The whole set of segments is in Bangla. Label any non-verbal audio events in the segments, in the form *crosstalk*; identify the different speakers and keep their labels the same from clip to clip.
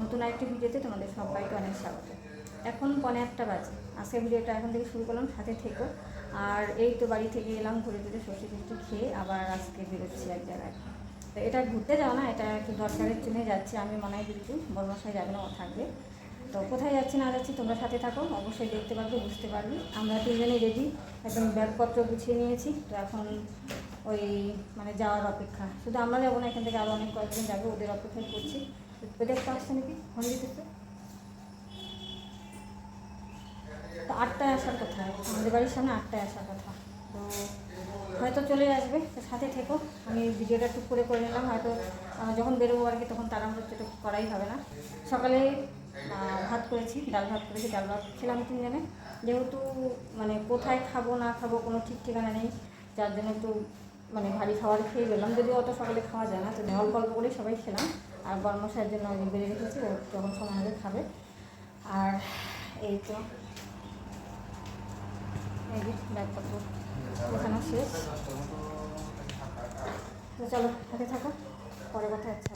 Speaker 1: নতুন আরেকটি ভিডিওতে তোমাদের সবাইকে অনেক স্বাগত। এখন পনে একটা বাজে। আজকে ভিডিওটা এখন থেকে শুরু করলাম, সাথে থেকো। আর এই তো বাড়ি থেকে এলাম, ঘুরে ঘুরে সর্ষে টুষ্টি খেয়ে আবার আজকে বেরোচ্ছি এক জায়গায়। তো এটা ঘুরতে যাও না, এটা একটু দরকারের জন্য যাচ্ছি। আমি মনে হয় কিন্তু বড়মশাই যাবে না থাকবে। তো কোথায় যাচ্ছি না যাচ্ছি তোমরা সাথে থাকো, অবশ্যই দেখতে পারবে, বুঝতে পারবে। আমরা তিনজনেই রেডি একদম ব্যাগপত্র গুছিয়ে নিয়েছি। তো এখন ওই মানে যাওয়ার অপেক্ষা। শুধু আমরা যাব না, এখান থেকে আরও অনেক কয়েকজন যাবে, ওদের অপেক্ষায় করছি। একটা আসছে নাকি? ফোন দিতেছে তো আটটায় আসার কথা। আমাদের বাড়ির সামনে আটটায় আসার কথা। তো হয়তো চলে আসবে সাথে থেকো। আমি ভিডিওটা টুক করে করে নিলাম। হয়তো যখন বেরোবো আর কি, তখন তাড়াহুড়ো তো করাই হবে না। সকালে ভাত করেছি, ডাল ভাত করেছি, ডাল ভাত খেলাম তিনজনে। যেহেতু মানে কোথায় খাব, না খাব কোনো ঠিক ঠিকানা নেই, যার জন্য একটু মানে ভারী খাবার খেয়ে গেলাম। যদিও অত সকালে খাওয়া যায় না, তো অল্প অল্প করেই সবাই খেলাম। আর গরমশাইয়ের জন্য আমি বেড়ে রেখেছি, ও যখন সময় হবে খাবে। আর এই তো, এই যে ব্যাগপত্র শেষ। তো চলো, হাতে থাকো, পরে কথা হচ্ছে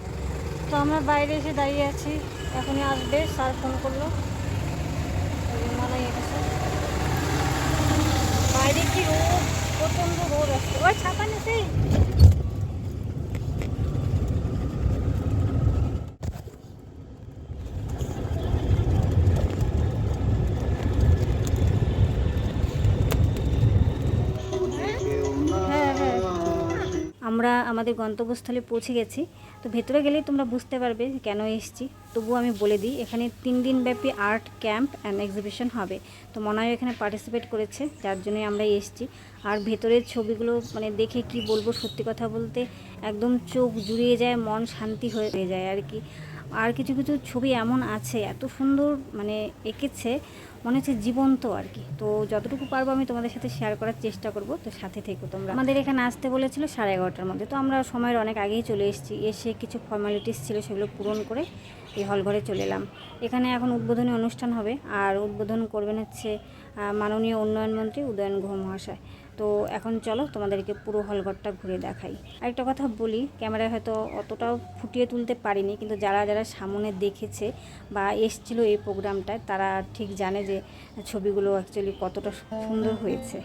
Speaker 1: তো আমরা বাইরে এসে দাঁড়িয়ে আছি, এখনই আসবে, স্যার ফোন করল। জন্য এসেছে। বাইরে কি রোদ, প্রচণ্ড রোদ আসছে। ওই ছাপা নেই আমরা আমাদের গন্তব্যস্থলে পৌঁছে গেছি। তো ভেতরে গেলেই তোমরা বুঝতে পারবে কেন এসেছি। তবুও আমি বলে দিই, এখানে তিন দিন ব্যাপী আর্ট ক্যাম্প অ্যান্ড এক্সিবিশন হবে। তো মনায় এখানে পার্টিসিপেট করেছে, যার জন্যই আমরা এসেছি। আর ভেতরের ছবিগুলো মানে দেখে কি বলব সত্যি কথা বলতে, একদম চোখ জুড়িয়ে যায়, মন শান্তি হয়ে যায় আর কি। আর কিছু কিছু ছবি এমন আছে, এত সুন্দর মানে এঁকেছে, মনে হচ্ছে জীবন্ত আর কি। তো যতটুকু পারব আমি তোমাদের সাথে শেয়ার করার চেষ্টা করব, তো সাথে থেকো তোমরা। আমাদের এখানে আসতে বলেছিল সাড়ে এগারোটার মধ্যে, তো আমরা সময়ের অনেক আগেই চলে এসেছি, এসে কিছু ফর্মালিটিস ছিল সেগুলো পূরণ করে এই হল ঘরে চলে এলাম। এখানে এখন উদ্বোধনী অনুষ্ঠান হবে, আর উদ্বোধন করবেন হচ্ছে মাননীয় উন্নয়ন মন্ত্রী উদয়ন গুহ মহাশয়। তো এখন চলো তোমাদেরকে পুরো হলঘরটা ঘুরে দেখাই। আরেকটা কথা বলি, ক্যামেরায় হয়তো অতটাও ফুটিয়ে তুলতে পারিনি, কিন্তু যারা যারা সামনে দেখেছে বা এসছিল এই প্রোগ্রামটায়, তারা ঠিক জানে যে ছবিগুলো অ্যাকচুয়ালি কতটা সুন্দর হয়েছে।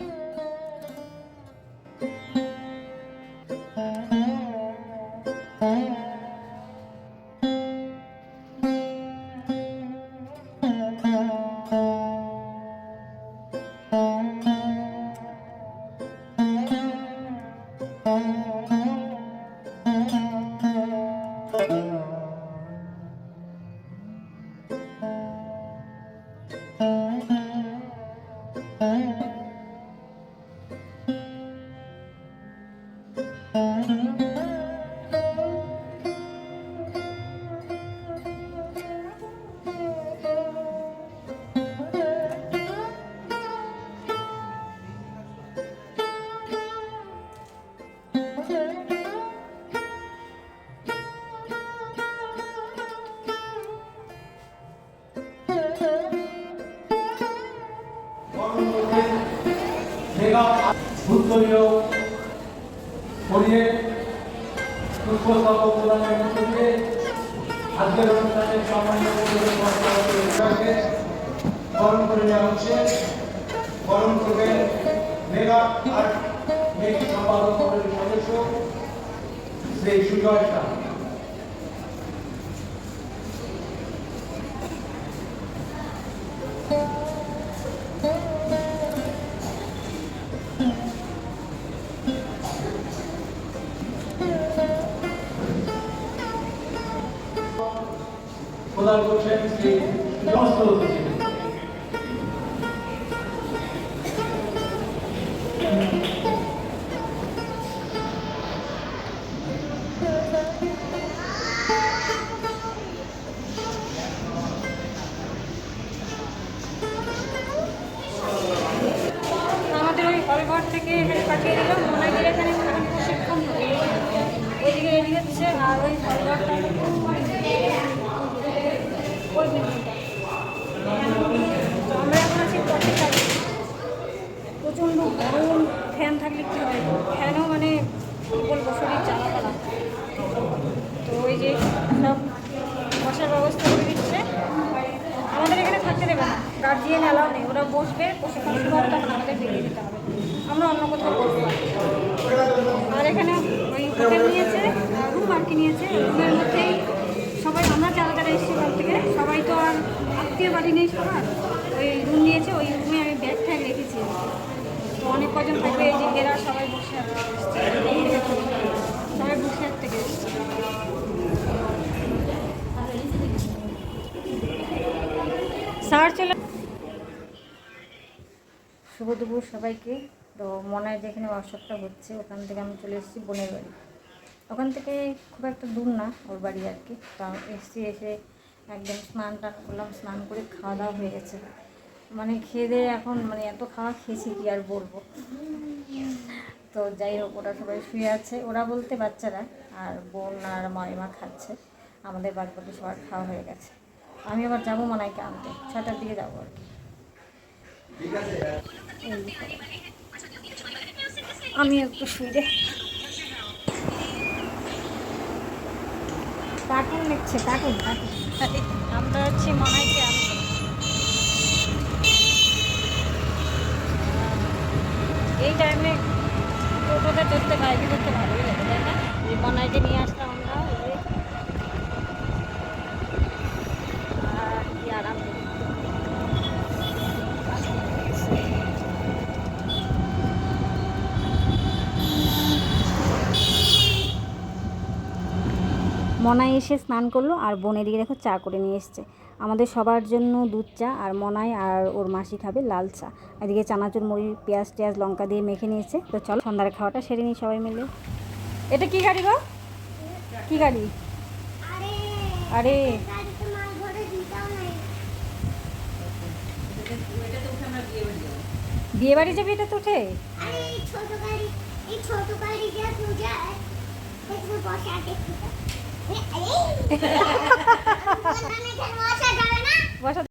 Speaker 2: উদ্বোধনীয় করিয়ে প্রদানের মধ্য দিয়ে আজকের করে নেওয়া হচ্ছে। বরণ করবেন মেগা আর্ট মেঘ সম্পাদক সদস্য সুজয় শাহ। প্রদান করছেন সেই সমস্ত
Speaker 1: আমাদের ওই হলঘর থেকে পাঠিয়ে দিলাম। নেই প্রশিক্ষণ শুরু হবে, তখন আমাদের বেরিয়ে যেতে হবে। আমরা অন্য কোথাও বসবো আর এখানে ওই হোটেল নিয়েছে রুম আর কি নিয়েছে, রুমের মধ্যেই সবাই আমরা যারা যারা এসেছি ওখান থেকে, সবাই তো আর আত্মীয় বাড়ি নেই সবার। ওই রুম নিয়েছে, ওই রুমে আমি ব্যাগ ট্যাগ রেখেছি। তো অনেক কজন থাকবে, এই যে এরা সবাই বসে সবাই বসে থেকে এসছে। স্যার চলে শুভ দুপুর সবাইকে। তো মনায় যেখানে ওয়ার্কশপটা হচ্ছে, ওখান থেকে আমি চলে এসেছি বোনের বাড়ি। ওখান থেকে খুব একটা দূর না ওর বাড়ি আর কি। তো এসেছি এসে একদম স্নান টান করলাম, স্নান করে খাওয়া দাওয়া হয়ে গেছে। মানে খেয়ে দিয়ে এখন মানে এত খাওয়া খেয়েছি কি আর বলব। তো যাই হোক, ওরা সবাই শুয়ে আছে। ওরা বলতে বাচ্চারা, আর বোন আর মামিমা খাচ্ছে। আমাদের বাদ বাকি সবার খাওয়া হয়ে গেছে। আমি আবার যাব মনাইকে আনতে ছটার দিকে যাব আর কি। আমি একটু শুই রে কার্টুন দেখছে কার্টুন কার্টুন আমরা হচ্ছে আনতে এই টাইমে টোটোতে চড়তে বাইকে করতে ভালোই লাগে, তাই না? এই মনাইকে নিয়ে আসলাম আমরা এই যে। আহ, কি আরাম মনাই এসে স্নান করল আর বোন দিকে দেখো চা করে নিয়ে এসছে। আমাদের সবার জন্য দুধ চা আর মনাই আর ওর মাসি খাবে লাল চা। এদিকে চানাচুর মুড়ি পেঁয়াজ টেয়াজ লঙ্কা দিয়ে মেখে নিয়েছে তো চলো সন্ধ্যার খাওয়াটা সেরে নিই সবাই মিলে। এটা কি গাড়ি গো? কি গাড়ি?
Speaker 3: আরে
Speaker 1: বিয়ে বাড়ি যাবি এটা তো উঠে?
Speaker 3: ছোট গাড়ি এই ছোট গাড়ি যে বসে *laughs*
Speaker 1: বসা।